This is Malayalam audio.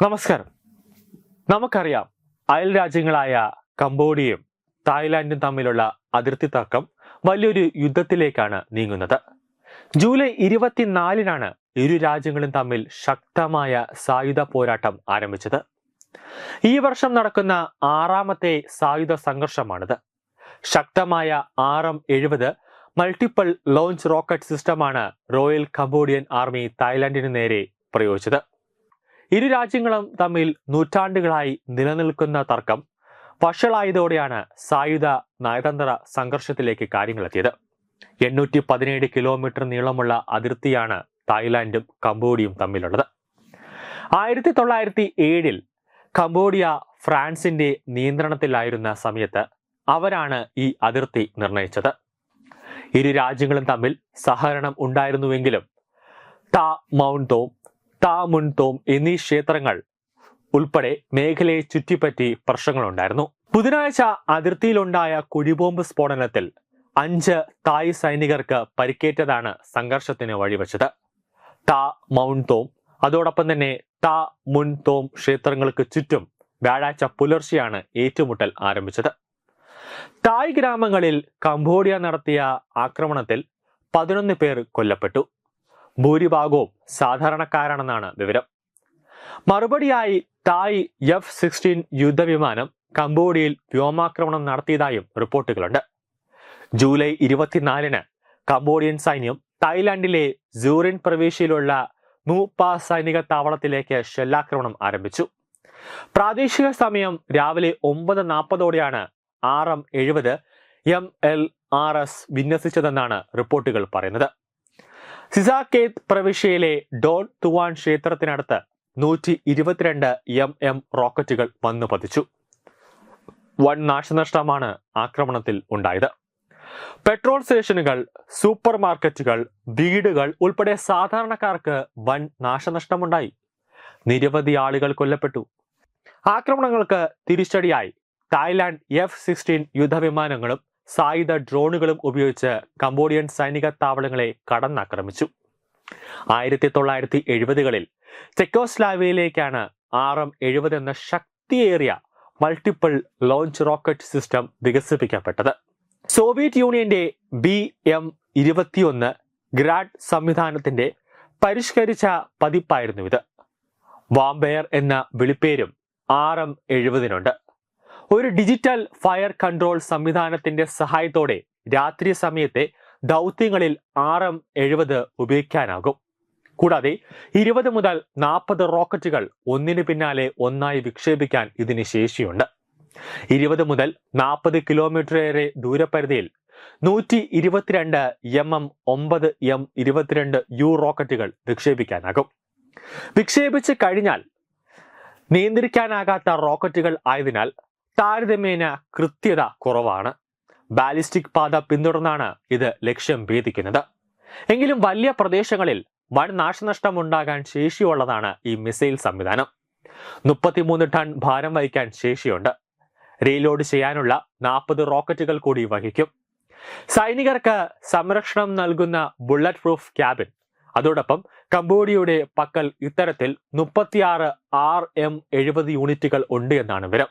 നമസ്കാരം. നമുക്കറിയാം അയൽ രാജ്യങ്ങളായ കംബോഡിയയും തായ്ലാന്റും തമ്മിലുള്ള അതിർത്തി തർക്കം വലിയൊരു യുദ്ധത്തിലേക്കാണ് നീങ്ങുന്നത്. ജൂലൈ ഇരുപത്തിനാലിനാണ് ഇരു രാജ്യങ്ങളും തമ്മിൽ ശക്തമായ സായുധ പോരാട്ടം ആരംഭിച്ചത്. ഈ വർഷം നടക്കുന്ന ആറാമത്തെ സായുധ സംഘർഷമാണിത്. ശക്തമായ ആർ എം എഴുപത് മൾട്ടിപ്പിൾ ലോഞ്ച് റോക്കറ്റ് സിസ്റ്റമാണ് റോയൽ കംബോഡിയൻ ആർമി തായ്ലാന്റിന് നേരെ പ്രയോഗിച്ചത്. ഇരു രാജ്യങ്ങളും തമ്മിൽ നൂറ്റാണ്ടുകളായി നിലനിൽക്കുന്ന തർക്കം വഷളായതോടെയാണ് സായുധ നയതന്ത്ര സംഘർഷത്തിലേക്ക് കാര്യങ്ങളെത്തിയത്. എണ്ണൂറ്റി പതിനേഴ് കിലോമീറ്റർ നീളമുള്ള അതിർത്തിയാണ് തായ്ലാന്റും കംബോഡിയയും തമ്മിലുള്ളത്. ആയിരത്തി തൊള്ളായിരത്തി ഏഴിൽ കംബോഡിയ ഫ്രാൻസിന്റെ നിയന്ത്രണത്തിലായിരുന്ന സമയത്ത് അവരാണ് ഈ അതിർത്തി നിർണയിച്ചത്. ഇരു രാജ്യങ്ങളും തമ്മിൽ സഹകരണം ഉണ്ടായിരുന്നുവെങ്കിലും ടാ മൗണ്ട് താ മുൻ എന്നീ ക്ഷേത്രങ്ങൾ ഉൾപ്പെടെ മേഖലയെ ചുറ്റിപ്പറ്റി പ്രശ്നങ്ങളുണ്ടായിരുന്നു ബുധനാഴ്ച അതിർത്തിയിലുണ്ടായ കുഴിബോംബ് സ്ഫോടനത്തിൽ അഞ്ച് തായ് സൈനികർക്ക് പരിക്കേറ്റതാണ് സംഘർഷത്തിന് വഴിവെച്ചത്. താ മൗൺതോം അതോടൊപ്പം തന്നെ താ മുൻ തോം ക്ഷേത്രങ്ങൾക്ക് ചുറ്റും വ്യാഴാഴ്ച പുലർച്ചെയാണ് ഏറ്റുമുട്ടൽ ആരംഭിച്ചത്. തായ് ഗ്രാമങ്ങളിൽ കംബോഡിയ നടത്തിയ ആക്രമണത്തിൽ പതിനൊന്ന് പേർ കൊല്ലപ്പെട്ടു. ഭൂരിഭാഗവും സാധാരണക്കാരാണെന്നാണ് വിവരം. മറുപടിയായി തായ് എഫ് സിക്സ്റ്റീൻ യുദ്ധവിമാനം കംബോഡിയയിൽ വ്യോമാക്രമണം നടത്തിയതായും റിപ്പോർട്ടുകളുണ്ട്. ജൂലൈ ഇരുപത്തിനാലിന് കംബോഡിയൻ സൈന്യം തായ്ലാന്റിലെ സൂറിൻ പ്രവിശ്യയിലുള്ള നൂപ്പ സൈനിക താവളത്തിലേക്ക് ഷെല്ലാക്രമണം ആരംഭിച്ചു. പ്രാദേശിക സമയം രാവിലെ ഒമ്പത് നാൽപ്പതോടെയാണ് ആർ എം എഴുപത് എം എൽ ആർ എസ് വിന്യസിച്ചതെന്നാണ് റിപ്പോർട്ടുകൾ പറയുന്നത്. സിസാക്കേത് പ്രവിശ്യയിലെ ഡോൺ തുവാൻ ക്ഷേത്രത്തിനടുത്ത് നൂറ്റി ഇരുപത്തിരണ്ട് എം എം റോക്കറ്റുകൾ വന്നു പതിച്ചു. വൻ നാശനഷ്ടമാണ് ആക്രമണത്തിൽ ഉണ്ടായത്. പെട്രോൾ സ്റ്റേഷനുകൾ സൂപ്പർ മാർക്കറ്റുകൾ വീടുകൾ ഉൾപ്പെടെ സാധാരണക്കാർക്ക് വൻ നാശനഷ്ടമുണ്ടായി. നിരവധി ആളുകൾ കൊല്ലപ്പെട്ടു. ആക്രമണങ്ങൾക്ക് തിരിച്ചടിയായി. തായ്ലാന്റ് എഫ് സിക്സ്റ്റീൻ യുദ്ധവിമാനങ്ങളും സായുധ ഡ്രോണുകളും ഉപയോഗിച്ച് കംബോഡിയൻ സൈനിക താവളങ്ങളെ കടന്നാക്രമിച്ചു. ആയിരത്തി തൊള്ളായിരത്തി എഴുപതുകളിൽ ചെക്കോസ്ലാവിയയിലേക്കാണ് ആർ എം എഴുപത് എന്ന ശക്തിയേറിയ മൾട്ടിപ്പിൾ ലോഞ്ച് റോക്കറ്റ് സിസ്റ്റം വികസിപ്പിക്കപ്പെട്ടത്. സോവിയറ്റ് യൂണിയന്റെ ബി എം ഇരുപത്തിയൊന്ന് ഗ്രാഡ് സംവിധാനത്തിന്റെ പരിഷ്കരിച്ച പതിപ്പായിരുന്നു ഇത്. വാംബെയർ എന്ന വിളിപ്പേരും ആർ എം എഴുപതിനുണ്ട്. ഒരു ഡിജിറ്റൽ ഫയർ കൺട്രോൾ സംവിധാനത്തിന്റെ സഹായത്തോടെ രാത്രി സമയത്തെ ദൗത്യങ്ങളിൽ ആർ എം എഴുപത് ഉപയോഗിക്കാനാകും. കൂടാതെ ഇരുപത് മുതൽ നാൽപ്പത് റോക്കറ്റുകൾ ഒന്നിനു പിന്നാലെ ഒന്നായി വിക്ഷേപിക്കാൻ ഇതിന് ശേഷിയുണ്ട്. ഇരുപത് മുതൽ നാൽപ്പത് കിലോമീറ്ററേറെ ദൂരപരിധിയിൽ നൂറ്റി ഇരുപത്തിരണ്ട് എം എം ഒമ്പത് എം ഇരുപത്തിരണ്ട് യു റോക്കറ്റുകൾ വിക്ഷേപിക്കാനാകും. വിക്ഷേപിച്ച് കഴിഞ്ഞാൽ നിയന്ത്രിക്കാനാകാത്ത റോക്കറ്റുകൾ ആയതിനാൽ താരതമ്യേന കൃത്യത കുറവാണ്. ബാലിസ്റ്റിക് പാത പിന്തുടർന്നാണ് ഇത് ലക്ഷ്യം ഭേദിക്കുന്നത്. എങ്കിലും വലിയ പ്രദേശങ്ങളിൽ വൻ നാശനഷ്ടം ഉണ്ടാകാൻ ശേഷിയുള്ളതാണ് ഈ മിസൈൽ സംവിധാനം. മുപ്പത്തിമൂന്ന് ടൺ ഭാരം വഹിക്കാൻ ശേഷിയുണ്ട്. റീലോഡ് ചെയ്യാനുള്ള നാൽപ്പത് റോക്കറ്റുകൾ കൂടി വഹിക്കും. സൈനികർക്ക് സംരക്ഷണം നൽകുന്ന ബുള്ളറ്റ് പ്രൂഫ് ക്യാബിൻ അതോടൊപ്പം കംബോഡിയയുടെ പക്കൽ ഇത്തരത്തിൽ മുപ്പത്തിയാറ് ആർ എം എഴുപത് യൂണിറ്റുകൾ ഉണ്ട് എന്നാണ് വിവരം.